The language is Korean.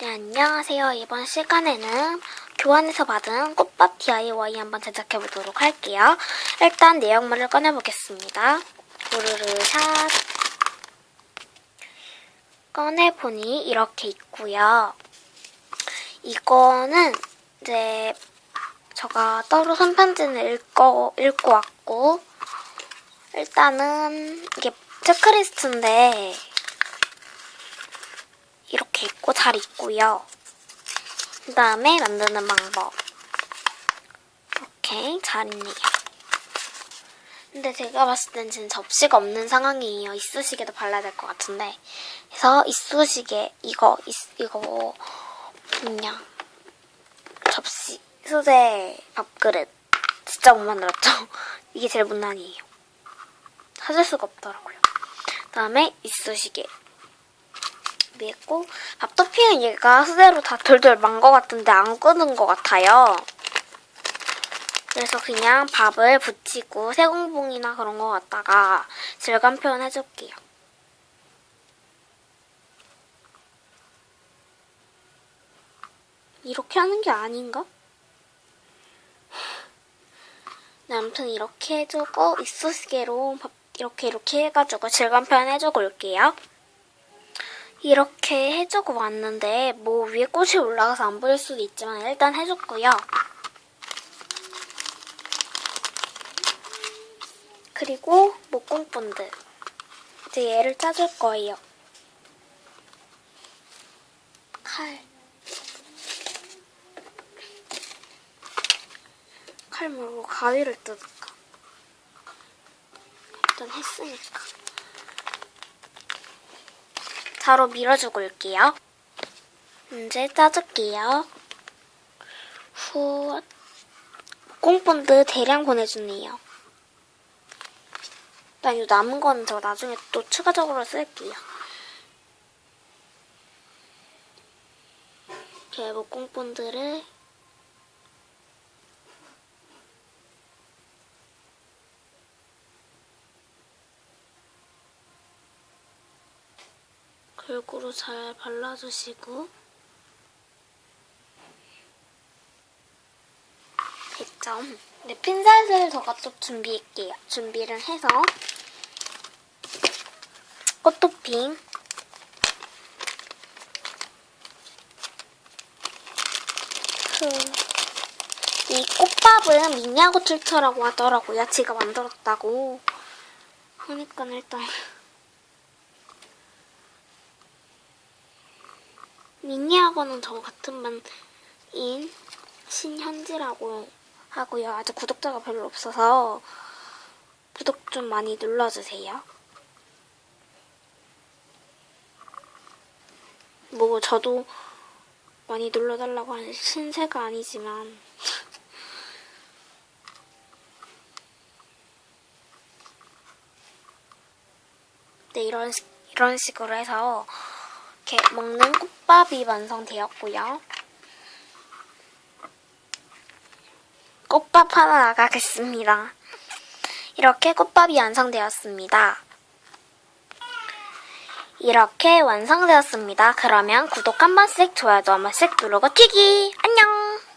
네, 안녕하세요. 이번 시간에는 교환에서 받은 꽃밥 DIY 한번 제작해 보도록 할게요. 일단 내용물을 꺼내 보겠습니다. 우르르 샷. 꺼내 보니 이렇게 있고요. 이거는 이제 제가 따로 손편지는 읽고, 읽고 왔고, 일단은 이게 체크리스트인데, 이렇게 있고 잘 있고요. 그 다음에 만드는 방법. 이렇게 잘 있네요. 근데 제가 봤을 땐 지금 접시가 없는 상황이에요. 이쑤시개도 발라야 될 것 같은데. 그래서 이쑤시개, 이거, 이, 이거, 뭐냐. 접시, 수제, 밥그릇. 진짜 못 만들었죠? 이게 제일 못난이에요. 찾을 수가 없더라고요. 그 다음에 이쑤시개. 준비했고 밥토핑은 얘가 수대로 다 돌돌 만 것 같은데 안 끄는 것 같아요. 그래서 그냥 밥을 붙이고 세공봉이나 그런 거 갖다가 질감 표현 해줄게요. 이렇게 하는 게 아닌가? 네, 아무튼 이렇게 해주고 이쑤시개로 밥 이렇게 이렇게 해가지고 질감 표현 해주고 올게요. 이렇게 해주고 왔는데 뭐 위에 꽃이 올라가서 안 보일 수도 있지만 일단 해줬고요. 그리고 목공본드 이제 얘를 짜줄 거예요. 칼. 칼 말고 가위를 뜯을까? 일단 했으니까. 바로 밀어주고 올게요. 이제 짜줄게요. 후, 꽁본드 대량 보내주네요. 일단 이 남은 거는 저 나중에 또 추가적으로 쓸게요. 이렇게 목공본드를 골고루 잘 발라주시고 됐죠? 네, 핀셋을 제가 또 준비할게요. 준비를 해서 꽃토핑 그, 이 꽃밥은 미니아고 툴처라고 하더라고요. 제가 만들었다고. 그러니까 일단 미니하고는 저 같은 반인 신현지라고 하고요. 아직 구독자가 별로 없어서 구독 좀 많이 눌러주세요. 뭐 저도 많이 눌러달라고 하는 신세가 아니지만 네 이런 식- 이런 식으로 해서 이렇게 먹는 꽃밥이 완성되었고요. 꽃밥 하나 나가겠습니다. 이렇게 꽃밥이 완성되었습니다. 이렇게 완성되었습니다. 그러면 구독 한 번씩, 좋아요도 한 번씩 누르고 튀기! 안녕!